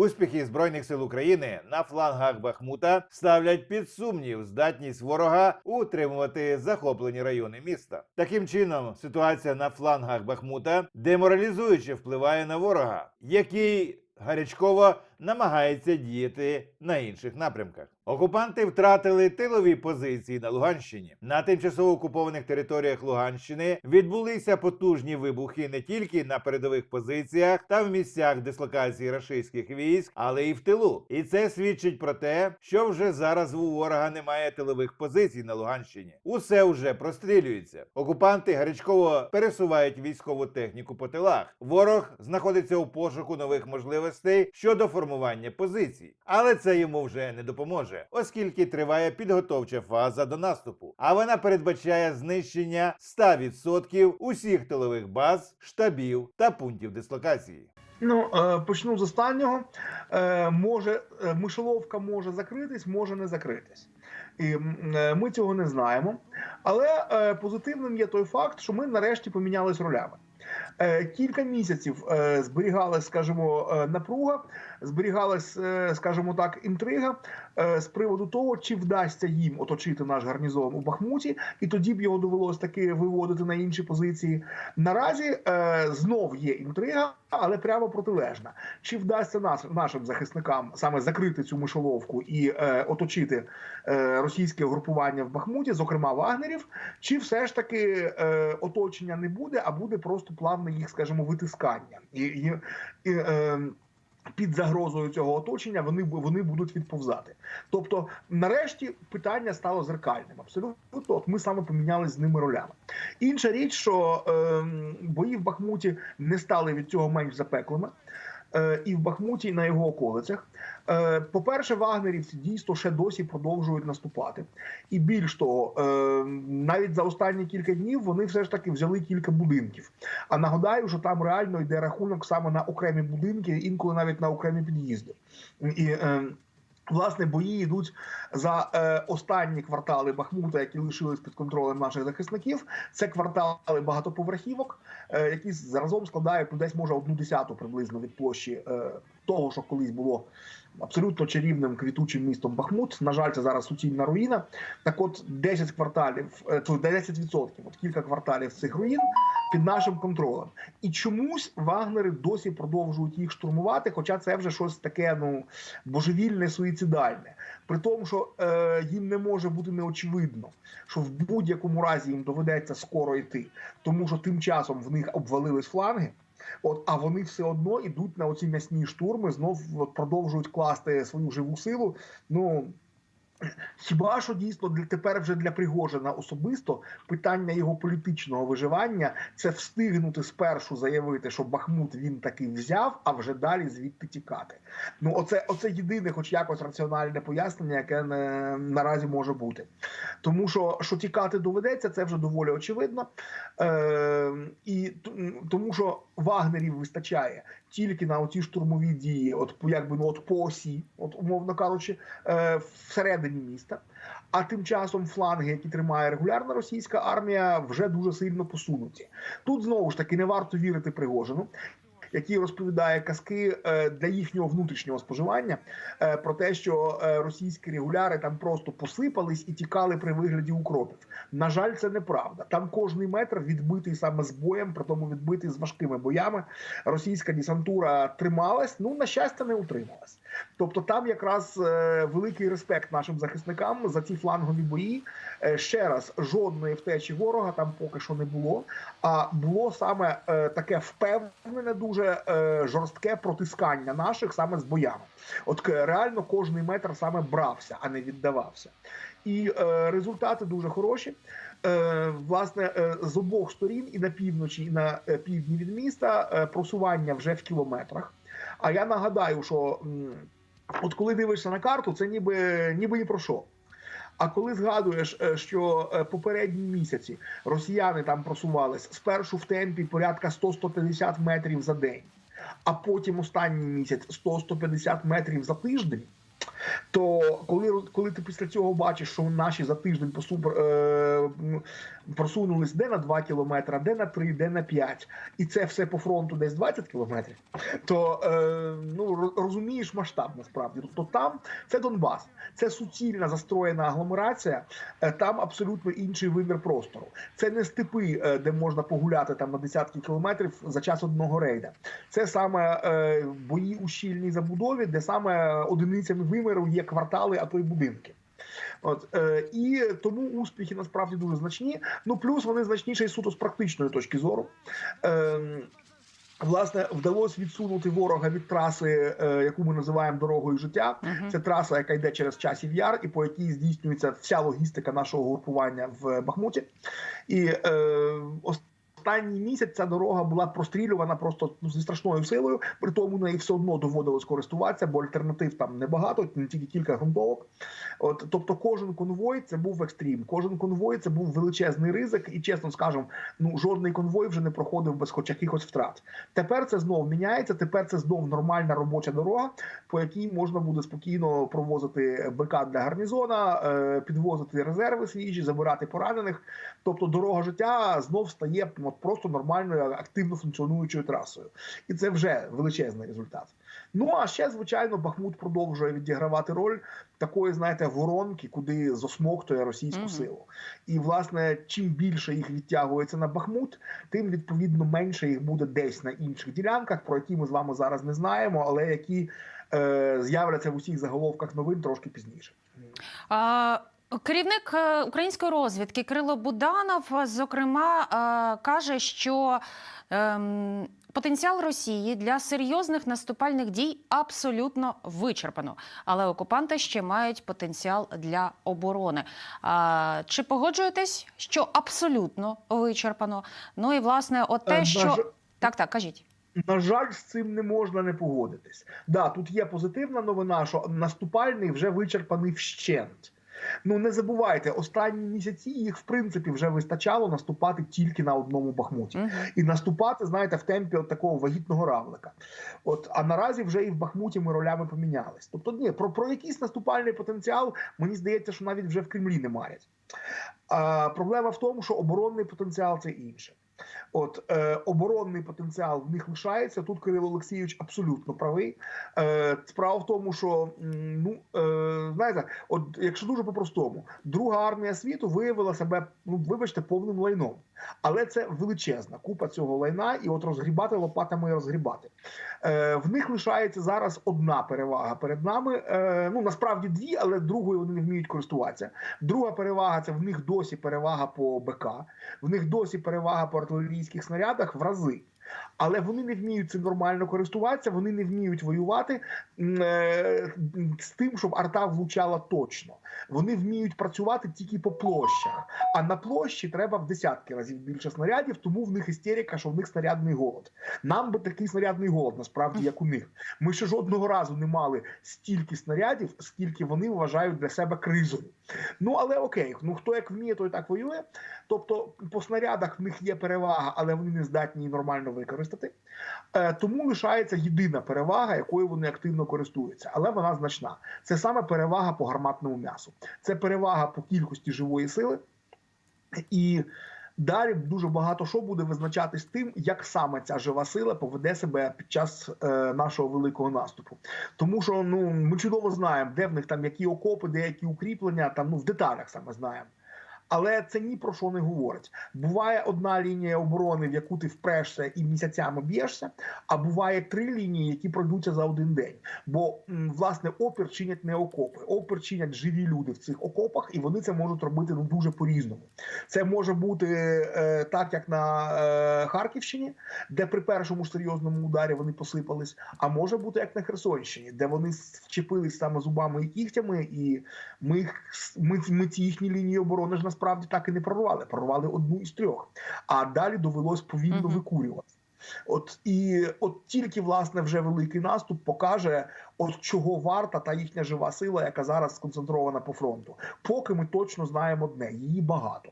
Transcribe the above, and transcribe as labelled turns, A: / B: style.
A: Успіхи збройних сил України на флангах Бахмута ставлять під сумнів здатність ворога утримувати захоплені райони міста. Таким чином, ситуація на флангах Бахмута деморалізуюче впливає на ворога, який гарячково намагається діяти на інших напрямках. Окупанти втратили тилові позиції на Луганщині. На тимчасово окупованих територіях Луганщини відбулися потужні вибухи не тільки на передових позиціях та в місцях дислокації рашистських військ, але й в тилу. І це свідчить про те, що вже зараз у ворога немає тилових позицій на Луганщині. Усе вже прострілюється. Окупанти гарячково пересувають військову техніку по тилах. Ворог знаходиться у пошуку нових можливостей щодо формування позицій, але це йому вже не допоможе, оскільки триває підготовча фаза до наступу. А вона передбачає знищення 100% усіх тилових баз, штабів та пунктів дислокації.
B: Ну, е, почну з останнього. Е, може, е, мишоловка може закритись, може не закритись. І ми цього не знаємо. Але позитивним є той факт, що ми нарешті помінялись ролями. Е, Кілька місяців е, зберігалась, скажімо, е, напруга, зберігалась, скажімо так, інтрига з приводу того, чи вдасться їм оточити наш гарнізон у Бахмуті, і тоді б його довелось таки виводити на інші позиції. Наразі знов є інтрига, але прямо протилежна. Чи вдасться нас, нашим захисникам саме закрити цю мишоловку і оточити російське групування в Бахмуті, зокрема вагнерів, чи все ж таки оточення не буде, а буде просто їх, скажімо, витискання і, і, і е, під загрозою цього оточення вони вони будуть відповзати. Тобто, нарешті питання стало зеркальним. Абсолютно, от ми саме помінялися з ними ролями. Інша річ, що е, бої в Бахмуті не стали від цього менш запеклими. Е, І в Бахмуті, і на його околицях. Е, По-перше, вагнерівці дійсно ще досі продовжують наступати. І більш того, е, навіть за останні кілька днів вони все ж таки взяли кілька будинків. А нагадаю, що там реально йде рахунок саме на окремі будинки, інколи навіть на окремі під'їзди. І Власне, бої йдуть за е, останні квартали Бахмута, які лишились під контролем наших захисників. Це квартали багатоповерхівок, е, які заразом складають ну, десь може одну десяту приблизно від площі е, того, що колись було абсолютно чарівним квітучим містом Бахмут. На жаль, це зараз суцільна руїна. Так, от 10 кварталів, е, то 10%, от кілька кварталів цих руїн під нашим контролем. І чомусь вагнери досі продовжують їх штурмувати, хоча це вже щось таке ну божевільне, суїцидальне. При тому, що е, їм не може бути неочевидно, що в будь-якому разі їм доведеться скоро йти, тому що тим часом в них обвалились фланги. От, а вони все одно йдуть на оці м'ясні штурми, знов от, продовжують класти свою живу силу. Ну Хіба що дійсно для тепер вже для Пригожина особисто питання його політичного виживання це встигнути спершу заявити, що Бахмут він таки взяв, а вже далі звідти тікати. Ну, оце, оце єдине, хоч якось раціональне пояснення, яке не, наразі може бути. Тому що що тікати доведеться, це вже доволі очевидно. Е, і тому, що вагнерів вистачає тільки на оці штурмові дії, от якби ну от по осі, от умовно кажучи, е, всередині міста. А тим часом фланги, які тримає регулярна російська армія, вже дуже сильно посунуті. Тут знову ж таки не варто вірити Пригожину. Який розповідає казки е, для їхнього внутрішнього споживання е, про те, що е, російські регуляри там просто посипались і тікали при вигляді укропів. На жаль, це неправда. Там кожний метр відбитий саме з боєм, при тому відбитий з важкими боями. Російська десантура трималась, ну на щастя, не утрималась. Тобто, там якраз е, великий респект нашим захисникам за ці флангові бої. Е, ще раз, жодної втечі ворога там поки що не було. А було саме е, таке впевнене, дуже жорстке протискання наших саме з боями. От реально кожний метр саме брався, а не віддавався. І результати дуже хороші. Власне, з обох сторін, і на півночі, і на півдні від міста, просування вже в кілометрах. А я нагадаю, що от коли дивишся на карту, це ніби ніби ні про що. А коли згадуєш, е, що е, попередні місяці росіяни там просувались спершу в темпі порядка 100-150 метрів за день, а потім останній місяць 100-150 метрів за тиждень, То коли, коли ти після цього бачиш, що наші за тиждень по супер е, просунулись де на 2 кілометри, де на 3, де на 5, і це все по фронту десь 20 кілометрів, то е, ну розумієш масштаб насправді. Тобто там це Донбас, це суцільна застроєна агломерація, е, там абсолютно інший вимір простору. Це не степи, е, де можна погуляти там на десятки кілометрів за час одного рейда. Це саме е, бої у щільній забудові, де саме одиницями виміру є квартали, а то й будинки. От е, і тому успіхи насправді дуже значні. Ну плюс вони значніші суто з практичної точки зору. Е, Власне, вдалося відсунути ворога від траси, е, яку ми називаємо дорогою життя. Це траса, яка йде через часів яр, і по якій здійснюється вся логістика нашого групування в Бахмуті. І е, останній місяць ця дорога була прострілювана просто ну, зі страшною силою. При тому неї все одно доводилось користуватися, бо альтернатив там небагато, не тільки кілька грунтовок. От, тобто, кожен конвой це був екстрім. Кожен конвой це був величезний ризик, і чесно скажемо, ну жодний конвой вже не проходив без хоч якихось втрат. Тепер це знов міняється. Тепер це знов нормальна робоча дорога, по якій можна буде спокійно провозити БК для гарнізона, е, підвозити резерви свіжі, забирати поранених. Тобто, дорога життя знов стає от, просто нормальною активно функціонуючою трасою, і це вже величезний результат. Ну а ще звичайно Бахмут продовжує відігравати роль такої, знаєте, воронки, куди засмоктує російську
C: Мгм.
B: силу. І власне, чим більше їх відтягується на Бахмут, тим відповідно менше їх буде десь на інших ділянках, про які ми з вами зараз не знаємо, але які е, з'являться в усіх заголовках новин трошки пізніше.
C: А, Керівник е, української розвідки Кирило Буданов, е, зокрема, е, каже, що ем, потенціал Росії для серйозних наступальних дій абсолютно вичерпано, але окупанти ще мають потенціал для оборони. Чи погоджуєтесь, що абсолютно вичерпано? Ну і власне, от те, що так, так, кажіть.
B: На жаль, з цим не можна не погодитись. Да, тут є позитивна новина, що наступальний вже вичерпаний вщент. Ну не забувайте, останні місяці їх в принципі вже вистачало наступати тільки на одному бахмуті.
C: Мгм.
B: І наступати, знаєте, в темпі от такого вагітного равлика. От а наразі вже і в Бахмуті ми ролями помінялись. Тобто, ні, про, про якийсь наступальний потенціал мені здається, що навіть вже в Кремлі не марять. А, проблема в тому, що оборонний потенціал це інше. От е, оборонний потенціал в них лишається. Тут Кирило Олексійович абсолютно правий. Е, справа в тому, що ну е, знаєте, от якщо дуже по-простому, друга армія світу виявила себе, ну вибачте, повним лайном. Але це величезна купа цього лайна, і от розгрібати лопатами і розгрібати. Е, в них лишається зараз одна перевага перед нами. Е, ну насправді дві, але другою вони не вміють користуватися. Друга перевага це в них досі перевага по БК, в них досі перевага по артилерійських снарядах в рази. Але вони не вміють цим нормально користуватися, вони не вміють воювати е, з тим, щоб арта влучала точно. Вони вміють працювати тільки по площах. А на площі треба в десятки разів більше снарядів, тому в них істерика, що в них снарядний голод. Нам би такий снарядний голод, насправді, як у них. Ми ще жодного разу не мали стільки снарядів, скільки вони вважають для себе кризою. Ну але окей, ну хто як вміє, той так воює. Тобто по снарядах в них є перевага, але вони не здатні нормально використати. Е, тому лишається єдина перевага, якою вони активно користуються, але вона значна. Це саме перевага по гарматному м'ясу. Це перевага по кількості живої сили. І далі дуже багато що буде визначатись тим, як саме ця жива сила поведе себе під час е, нашого великого наступу. Тому що ну ми чудово знаємо, де в них там які окопи, де які укріплення, там ну в деталях саме знаємо. Але це ні про що не говорить. Буває одна лінія оборони, в яку ти впрешся і місяцями б'єшся, а буває три лінії, які пройдуться за один день. Бо власне опір чинять не окопи, опір чинять живі люди в цих окопах, і вони це можуть робити ну дуже по-різному. Це може бути е, так, як на е, Харківщині, де при першому серйозному ударі вони посипались. А може бути як на Херсонщині, де вони вчепились саме зубами і кігтями, і ми, ми, ми ці їхні лінії оборони ж насправді так і не прорвали. Прорвали одну із трьох. А далі довелось повільно викурювати. От і от тільки власне вже великий наступ покаже, от чого варта та їхня жива сила, яка зараз сконцентрована по фронту. Поки ми точно знаємо одне, її багато.